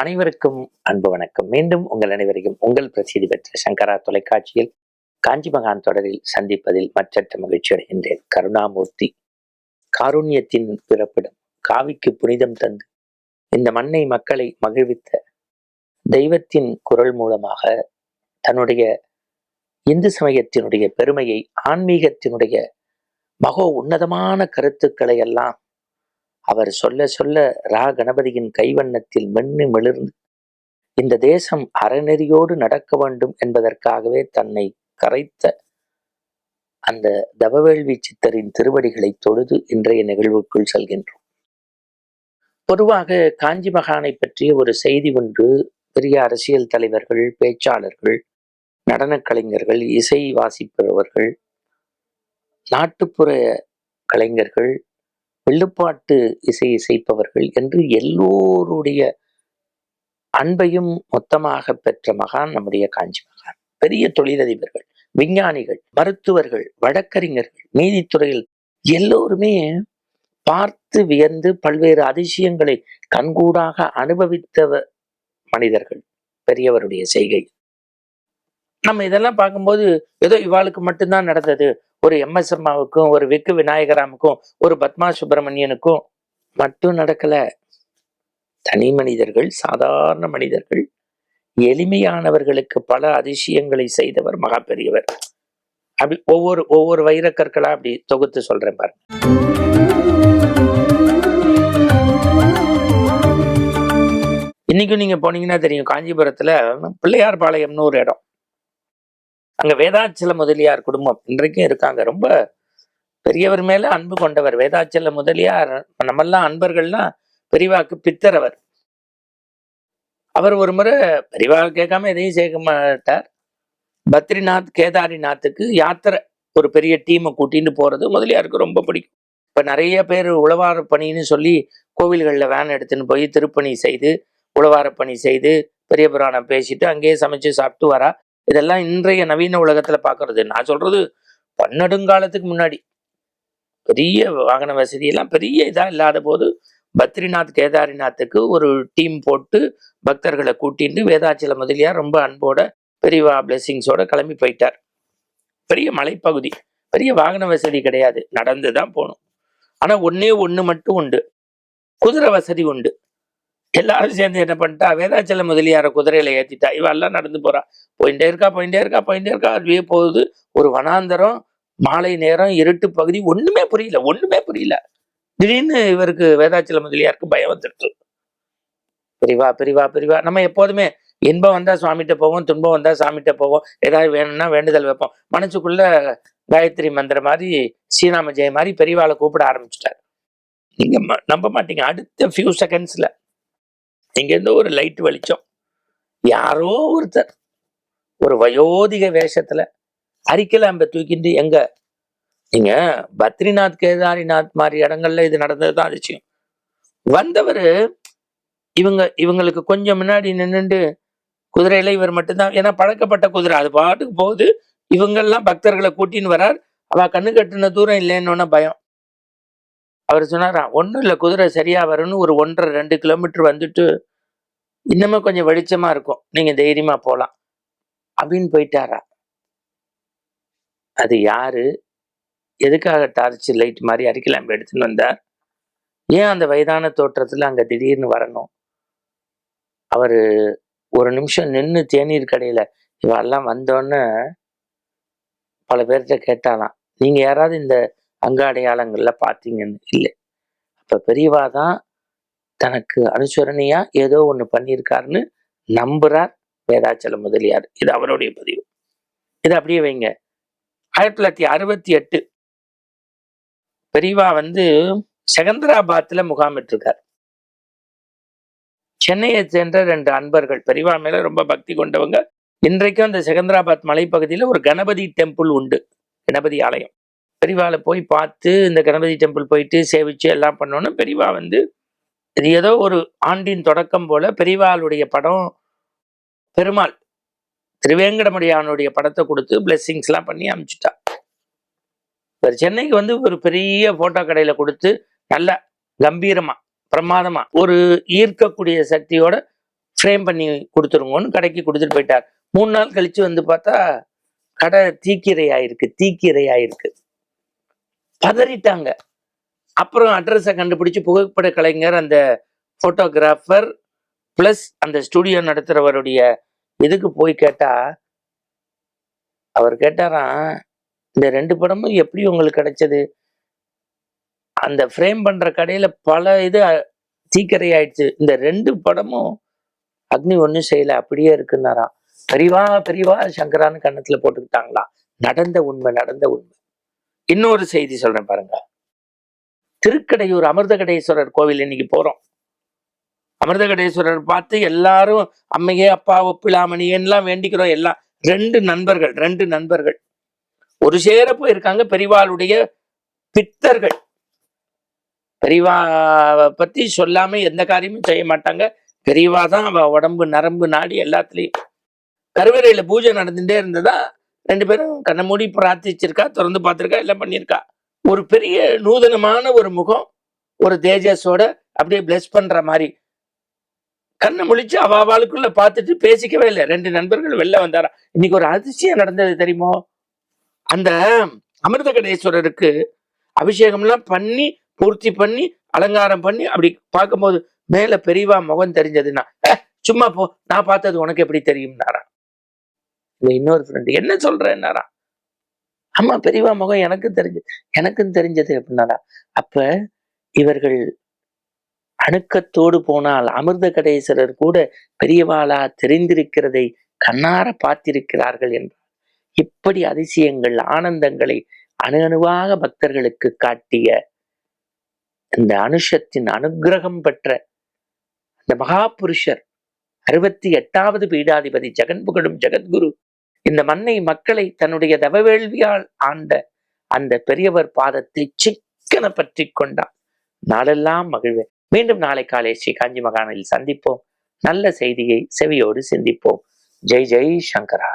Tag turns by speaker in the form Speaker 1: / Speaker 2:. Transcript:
Speaker 1: அனைவருக்கும் அன்பு வணக்கம். மீண்டும் உங்கள் அனைவரையும் உங்கள் பிரசித்தி பெற்ற சங்கரா தொலைக்காட்சியில் காஞ்சி மகான் தொடரில் சந்திப்பதில் மற்றற்ற மகிழ்ச்சி அடைகின்றேன். கருணாமூர்த்தி காருண்யத்தின் பிறப்பிடம் காவிக்கு புனிதம் தந்து இந்த மண்ணை மக்களை மகிழ்வித்த தெய்வத்தின் குரல் மூலமாக தன்னுடைய இந்து சமயத்தினுடைய பெருமையை ஆன்மீகத்தினுடைய மகோ உன்னதமான கருத்துக்களை எல்லாம் அவர் சொல்ல சொல்ல ரா கணபதியின் கைவண்ணத்தில் மென்னு மிளிர்ந்து இந்த தேசம் அறநெறியோடு நடக்க வேண்டும் என்பதற்காகவே தன்னை கரைத்த அந்த தவவேள்வி சித்தரின் திருவடிகளை தொழுது இன்றைய நிகழ்வுக்குள் செல்கின்றோம். பொதுவாக காஞ்சி மகானை பற்றிய ஒரு செய்தி ஒன்று பெரிய அரசியல் தலைவர்கள் பேச்சாளர்கள் நடனக் கலைஞர்கள் இசை வாசிப்பவர்கள் நாட்டுப்புற கலைஞர்கள் வெள்ளுப்பாட்டு இசை இசைப்பவர்கள் என்று எல்லோருடைய அன்பையும் மொத்தமாக பெற்ற மகான் நம்முடைய காஞ்சி மகான். பெரிய தொழிலதிபர்கள் விஞ்ஞானிகள் மருத்துவர்கள் வழக்கறிஞர்கள் நீதித்துறையில் எல்லோருமே பார்த்து வியந்து பல்வேறு அதிசயங்களை கண்கூடாக அனுபவித்த மனிதர்கள் பெரியவருடைய செய்கை. நம்ம இதெல்லாம் பார்க்கும்போது ஏதோ இவாளுக்கு மட்டும்தான் நடந்தது ஒரு எம்எஸ்எம்மாவுக்கும் ஒரு விக்கு விநாயகராமுக்கும் ஒரு பத்மா சுப்பிரமணியனுக்கும் மட்டும் நடக்கல. தனி மனிதர்கள் சாதாரண மனிதர்கள் எளிமையானவர்களுக்கு பல அதிசயங்களை செய்தவர் மகா பெரியவர் அப்படி ஒவ்வொரு ஒவ்வொரு வைரக்கற்களா அப்படி தொகுத்து சொல்றேன் பாருங்க. இன்னைக்கும் நீங்க போனீங்கன்னா தெரியும் காஞ்சிபுரத்துல பிள்ளையார் பாளையம்னு ஒரு இடம். அங்க வேதாச்சல முதலியார் குடும்பம் இன்றைக்கும் இருக்காங்க. ரொம்ப பெரியவர் மேல அன்பு கொண்டவர். வேதாச்சல முதலியார் நம்மெல்லாம் அன்பர்கள்லாம் பெரிவாக்கு பித்தரவர் அவர். ஒரு முறை பெரியவா கேட்காம எதையும் சேர்க்க மாட்டார். பத்ரிநாத் கேதாரிநாத்துக்கு யாத்திரை ஒரு பெரிய டீமை கூட்டிட்டு போறது முதலியாருக்கு ரொம்ப பிடிக்கும். இப்ப நிறைய பேர் உழவார பணின்னு சொல்லி கோவில்களில் வேன் எடுத்துன்னு போய் திருப்பணி செய்து உழவார பணி செய்து பெரிய புராணம் பேசிட்டு அங்கேயே சமைச்சு சாப்பிட்டு வரா. இதெல்லாம் இன்றைய நவீன உலகத்துல பாக்குறது. நான் சொல்றது பன்னெடுங்காலத்துக்கு முன்னாடி. பெரிய வாகன வசதி எல்லாம் பெரிய இதா இல்லாத போது பத்ரிநாத் கேதாரிநாத்துக்கு ஒரு டீம் போட்டு பக்தர்களை கூட்டிட்டு வேதாச்சல முதலியார் ரொம்ப அன்போட பெரியவா பிளெஸிங்ஸோட கிளம்பி போயிட்டார். பெரிய மலைப்பகுதி. பெரிய வாகன வசதி கிடையாது. நடந்து தான் போகணும். ஆனால் ஒன்றே ஒன்று மட்டும் உண்டு. குதிரை வசதி உண்டு. எல்லாரும் சேர்ந்து என்ன பண்ணிட்டா? வேதாச்சல முதலியார குதிரையில ஏத்திட்டா. இவெல்லாம் நடந்து போறா. போயிட்டே இருக்கா போயிட்டே இருக்கா போயிட்டே இருக்கா. அதுவே போகுது. ஒரு வனாந்தரம் மாலை நேரம் இருட்டு பகுதி ஒண்ணுமே புரியல ஒண்ணுமே புரியல. திடீர்னு இவருக்கு வேதாச்சல முதலியாருக்கு பயம் வந்துடுச்சு பிரிவா பிரிவா பிரிவா. நம்ம எப்போதுமே இன்பம் வந்தா சுவாமிகிட்ட போவோம் துன்பம் வந்தா சாமிகிட்ட போவோம். ஏதாவது வேணும்னா வேண்டுதல் வைப்போம். மனசுக்குள்ள காயத்ரி மந்திரம் மாதிரி ஸ்ரீராம ஜெய மாதிரி பெரியவாளை கூப்பிட ஆரம்பிச்சிட்டார். நீங்க நம்ப மாட்டீங்க. அடுத்த ஃபியூ செகண்ட்ஸ்ல இங்கேருந்து ஒரு லைட் வெளிச்சம். யாரோ ஒருத்தர் ஒரு வயோதிக வேஷத்துல அரிக்கலாம்ப தூக்கிட்டு எங்க? நீங்க பத்ரிநாத் கேதாரிநாத் மாதிரி இடங்கள்ல இது நடந்ததுதான் அதிசயம். வந்தவர் இவங்க இவங்களுக்கு கொஞ்சம் முன்னாடி நின்றுண்டு குதிரையில இவர் மட்டும்தான். ஏன்னா பழக்கப்பட்ட குதிரை. அது பாட்டுக்கு போகுது. இவங்கெல்லாம் பக்தர்களை கூட்டின்னு வரார். அவ கண்ணு கட்டுன தூரம் இல்லைன்னு பயம். அவர் சொன்னாராம் ஒன்றும் இல்லை குதிரை சரியாக வரும்னு ஒரு ஒன்றரை ரெண்டு கிலோமீட்டர் வந்துட்டு இன்னமும் கொஞ்சம் வெளிச்சமாக இருக்கும். நீங்கள் தைரியமாக போகலாம் அப்படின்னு போயிட்டாரா. அது யாரு? எதுக்காக டார்ச் லைட் மாதிரி அரிக்கலாம்பு எடுத்துன்னு வந்தார்? ஏன் அந்த வயதான தோற்றத்தில் அங்கே திடீர்னு வரணும்? அவர் ஒரு நிமிஷம் நின்று தேநீர் கடையில் இவெல்லாம் வந்தோன்னே பல பேர்கிட்ட கேட்டாலாம். நீங்கள் யாராவது இந்த அங்க அடையாளங்கள்ல பார்த்தீங்கன்னு இல்லை. அப்ப பெரியவா தான் தனக்கு அனுசரணையா ஏதோ ஒண்ணு பண்ணியிருக்காருன்னு நம்புறார் வேதாச்சல முதலியார். இது அவருடைய பதிவு. இது அப்படியே வைங்க. ஆயிரத்தி தொள்ளாயிரத்தி அறுபத்தி எட்டு பெரியவா வந்து செகந்தராபாத்ல முகாமிட்டிருக்கார் சென்னையை சேர்ந்த ரெண்டு அன்பர்கள். பெரியவா மேல ரொம்ப பக்தி கொண்டவங்க. இன்றைக்கும் அந்த செகந்தராபாத் மலைப்பகுதியில் ஒரு கணபதி டெம்பிள் உண்டு. கணபதி ஆலயம். பெரியவாளை போய் பார்த்து இந்த கணபதி டெம்பிள் போயிட்டு சேவிச்சு எல்லாம் பண்ணோன்னு பெரியவா வந்து இது ஏதோ ஒரு ஆண்டின் தொடக்கம் போல பெரியவாளுடைய படம் பெருமாள் திருவேங்கடமுடியானுடைய படத்தை கொடுத்து blessings எல்லாம் பண்ணி அனுப்பிச்சிட்டா. இவர் சென்னைக்கு வந்து ஒரு பெரிய போட்டோ கடையில கொடுத்து நல்ல கம்பீரமா பிரமாதமா ஒரு ஈர்க்கக்கூடிய சக்தியோட ஃப்ரேம் பண்ணி கொடுத்துருங்கன்னு கடைக்கு கொடுத்துட்டு போயிட்டார். மூணு நாள் கழிச்சு வந்து பார்த்தா கடை தீக்கிரையாயிருக்கு தீக்கிரையாயிருக்கு. பதறிட்டாங்க. அப்புறம் அட்ரஸை கண்டுபிடிச்சு புகைப்பட கலைஞர் அந்த ஃபோட்டோகிராஃபர் ப்ளஸ் அந்த ஸ்டுடியோ நடத்துறவருடைய இதுக்கு போய் கேட்டா அவர் கேட்டாராம் இந்த ரெண்டு படமும் எப்படி உங்களுக்கு கிடைச்சது? அந்த ஃப்ரேம் பண்ற கடையில பல இது சீக்கிரம் ஆயிடுச்சு இந்த ரெண்டு படமும் அக்னி ஒன்றும் செய்யல அப்படியே இருக்குன்னாராம். பெரியவா பெரியவா சங்கரான்னு கன்னத்துல போட்டுக்கிட்டாங்களா நடந்த உண்மை நடந்த உண்மை. இன்னொரு செய்தி சொல்றேன் பாருங்க. திருக்கடையூர் அமிர்தகடேஸ்வரர் கோவில் இன்னைக்கு போறோம். அமிர்தகடேஸ்வரர் பார்த்து எல்லாரும் அம்மையே அப்பா ஒப்பிலாமணி எல்லாம் வேண்டிக்கிறோம் எல்லாம். ரெண்டு நண்பர்கள் ரெண்டு நண்பர்கள். ஒரு சேர போயிருக்காங்க பெரிவாளுடைய பித்தர்கள். பெரிவா பத்தி சொல்லாம எந்த காரியமும் செய்ய மாட்டாங்க. பெரியவா தான் அவ உடம்பு நரம்பு நாடி எல்லாத்துலேயும். கருவறையில பூஜை நடந்துட்டே இருந்ததா ரெண்டு பேரும் கண்ணை மூடி பிரார்த்திச்சிருக்கா திறந்து பார்த்துருக்கா எல்லாம் பண்ணியிருக்கா. ஒரு பெரிய நூதனமான ஒரு முகம் ஒரு தேஜஸோட அப்படியே பிளஸ் பண்ற மாதிரி. கண்ணை முழிச்சு அவாவாளுக்குள்ள பார்த்துட்டு பேசிக்கவே இல்லை. ரெண்டு நண்பர்கள் வெளில வந்தாரா. இன்னைக்கு ஒரு அதிசயம் நடந்தது தெரியுமோ? அந்த அமிர்தகடேஸ்வரருக்கு அபிஷேகம்லாம் பண்ணி பூர்த்தி பண்ணி அலங்காரம் பண்ணி அப்படி பார்க்கும்போது மேல பெரியவா முகம் தெரிஞ்சதுன்னா சும்மா போ நான் பார்த்தது உனக்கு எப்படி தெரியும்னாரா? இந்த இன்னொரு ஃப்ரெண்டு என்ன சொல்றேன்னாரா? ஆமா பெரியவா முகம் எனக்கு தெரிஞ்சு எனக்கும் தெரிஞ்சது அப்படின்னாரா? அப்ப இவர்கள் அணுக்கத்தோடு போனால் அமிர்த கடேசரர் கூட பெரியவாளா தெரிந்திருக்கிறதை கண்ணார பார்த்திருக்கிறார்கள் என்றார். இப்படி அதிசயங்கள் ஆனந்தங்களை அணு அணுவாக பக்தர்களுக்கு காட்டிய இந்த அனுஷத்தின் அனுக்கிரகம் பெற்ற அந்த மகாபுருஷர் அறுபத்தி எட்டாவது பீடாதிபதி ஜெகன் புகழும் ஜெகத்குரு இந்த மண்ணை மக்களை தன்னுடைய தவவேள்வியால் ஆண்ட அந்த பெரியவர் பாதத்தை சிக்கன பற்றி கொண்டார் நாளெல்லாம் மகிழ்வேன். மீண்டும் நாளை காலை ஸ்ரீ காஞ்சி மகானில் சந்திப்போம். நல்ல செய்தியை செவியோடு சிந்திப்போம். ஜெய் ஜெய் சங்கரா.